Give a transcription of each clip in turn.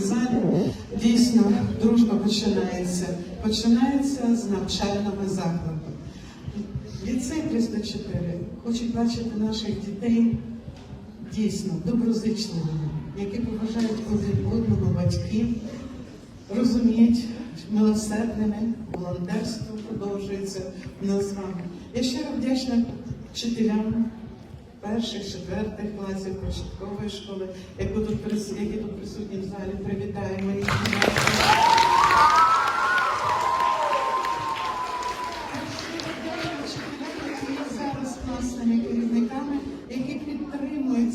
залі дійсно дружба починається. Починається з навчального закладу. Ліцей 304 хочуть бачити наших дітей дійсно доброзичливими, які поважають один одного батьків, розуміють милосердними, волонтерство продовжується в нас з вами. Я щиро вдячна вчителям перших, четвертих класів початкової школи, які тут, присутні в залі. Привітаємо їх.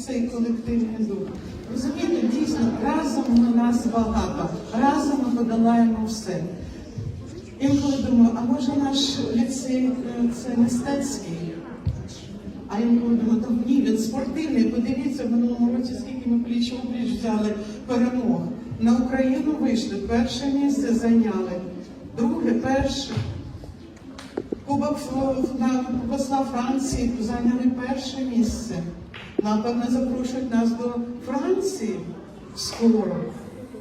Цей колективний дух. Розумієте, дійсно, разом на нас багато, разом ми подолаємо все. Інколи думаю, а може наш ліцей е, це мистецький? А думаю, то ні, він спортивний. Подивіться, в минулому році скільки ми пліч опліч взяли перемог. На Україну вийшли, перше місце зайняли, друге, перше. Кубок на посла Франції зайняли перше місце. Напевно, запрошують нас до Франції скоро,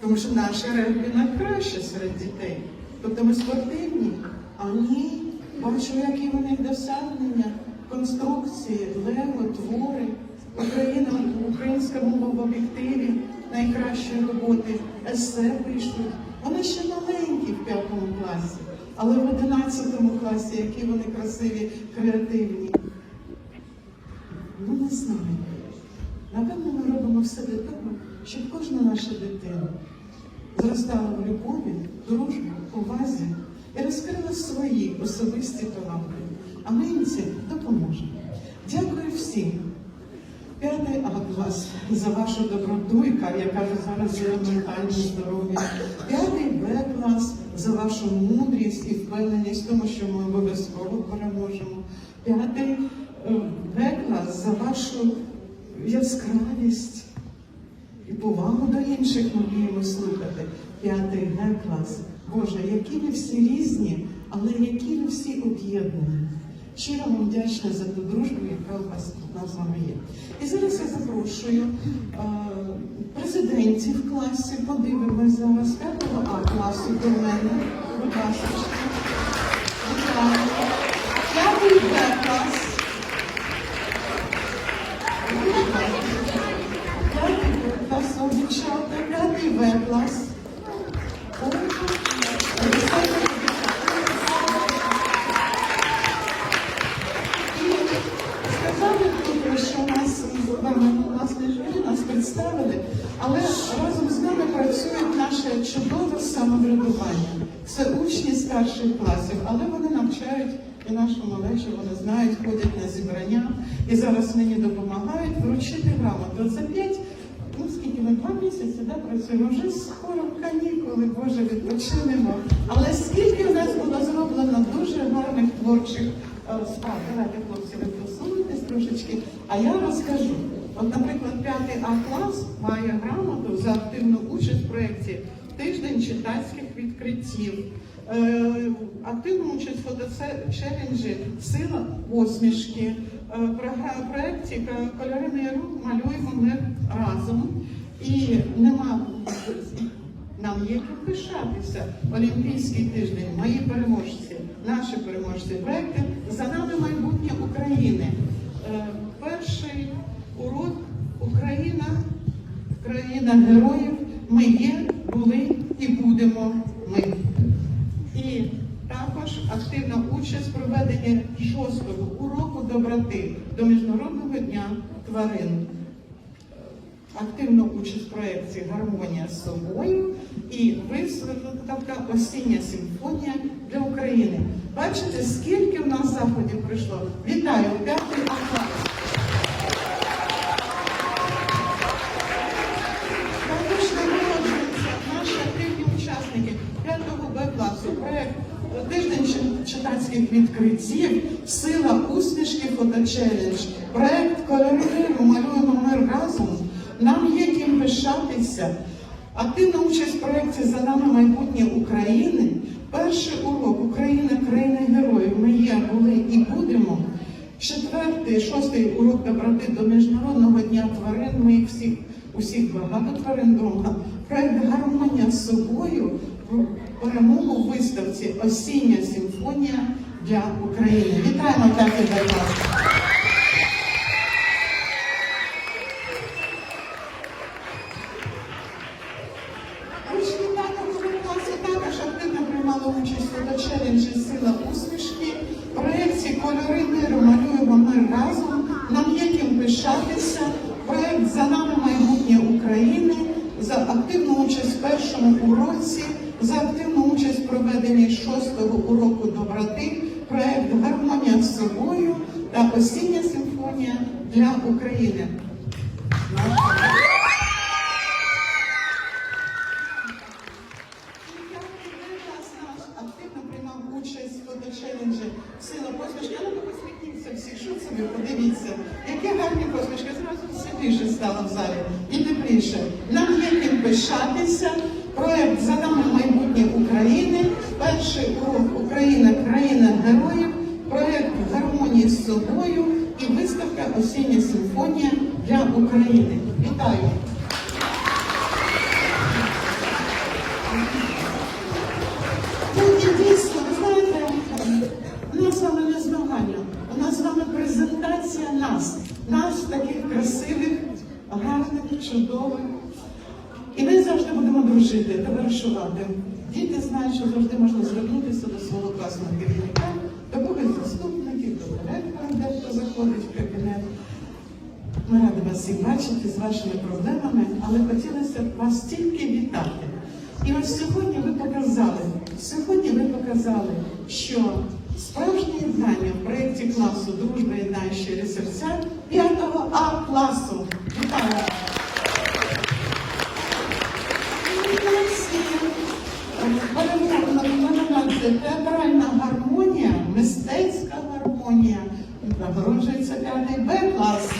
тому що наше регбі найкраще серед дітей. Тобто ми спортивні, а ні, бачу, які вони досягнення, конструкції, лего, твори, Україна, українська мова в об'єктиві, найкращі роботи, есе вийшли. Вони ще маленькі в п'ятому класі, але в одинадцятому класі, які вони красиві, креативні. Ну, не знаю. Напевно, ми робимо все для того, щоб кожна наша дитина зростала в любові, дружбі, повазі і розкрила свої особисті таланти. А ми їм цим допоможемо. Дякую всім. П'ятий А клас за вашу доброту, яка я кажу зараз за ментальне здоров'я. П'ятий Б клас за вашу мудрість і впевненість тому, що ми обов'язково переможемо. П'ятий е, Б клас за вашу яскравість і повагу до інших ми вміємо слухати. П'ятий Г клас. Боже, які ви всі різні, але які ви всі об'єднані. Щиро вам вдячна за ту дружбу, яка у вас нас з вами є. І зараз я запрошую е, президентів класі, подивимось зараз п'ятого А класу до мене. Будь ласка. Будь ласка. П'ятий Б клас. П'ятий Б клас, о, дівчата, п'ятий В клас. О, Сказали тут, що нас з вами у нас не жили, нас представили, але разом з нами працює наше чудове самоврядування. Це учні старших класів, але вони навчають і нашу малечу, вони знають, ходять на зібрання і зараз мені допомагають вручити грамоту. За п'ять, ну скільки ми два місяці да, працюємо, вже скоро канікули, Боже, відпочинемо. Але скільки в нас було зроблено дуже гарних творчих е, справ. Давайте, хлопці, ви трошечки. А я розкажу. От, наприклад, п'ятий А клас має грамоту за активну участь в проєкті Тиждень читацьких відкриттів. Е, активну участь в фоточеленджі Сила посмішки. Е, проєкті Кольори миру малюємо ми разом. І нема нам є ким пишатися. Олімпійський тиждень, мої переможці, наші переможці проекти за нами майбутнє України. Е, перший урок Україна, країна героїв. Ми є, були і будемо ми. І також активна участь в проведенні шостого уроку доброти до Міжнародного дня тварин активну участь в проєкті Гармонія з собою і виставка Осіння симфонія для України. Бачите, скільки в нас заходів прийшло? Вітаю, п'ятий А Класу. Проект Тиждень читацьких відкриттів, сила усмішки фоточелендж, проект Кольори миру, малюємо мир разом. Нам є ким пишатися. Активна участь в проєкті за нами майбутнє України. Перший урок Україна, країна героїв. Ми є, були і будемо. Четвертий, шостий урок доброти до Міжнародного дня тварин. Ми їх всіх, усіх багато тварин вдома. Проект гармонія з собою в перемогу виставці Осіння симфонія для України. Вітаємо. Учні п'ятого класу також активно приймали участь у челенджі Сила усмішки. В проєкті Кольори миру малюємо мир разом. Нам є пишатися. Проєкт за нами майбутнє України. За активну участь в першому уроці, за активну участь в проведенні шостого уроку доброти, проєкт Гармонія з собою та осіння симфонія для України. приймав участь в фоточеленджі Сила посмішки. Але ви посміхніться всі, це подивіться, які гарні посмішки. Зразу світліше стало в залі і тепліше. Нам є ким пишатися. Проект за нами майбутнє України. Перший урок Україна, країна героїв. Проект гармонії з собою і виставка Осіння симфонія для України. Вітаю! Ну дійсно, ви знаєте, нас вами не змагання, у нас з вами презентація нас, нас таких красивих, гарних, чудових. І ми завжди будемо дружити, товаришувати. Діти знають, що завжди можна звернутися до свого класного керівника, до когось заступників, до директора, де хто заходить в кабінет. Ми раді вас всіх бачити з вашими проблемами, але хотілося б вас тільки вітати. І ось сьогодні ви показали, сьогодні ви показали, що справжнє єднання в проєкті класу Дружба єднає щирі серця 5 А класу. Вітаю! Театральна гармонія, мистецька гармонія. Нагороджується п'ятий Б клас.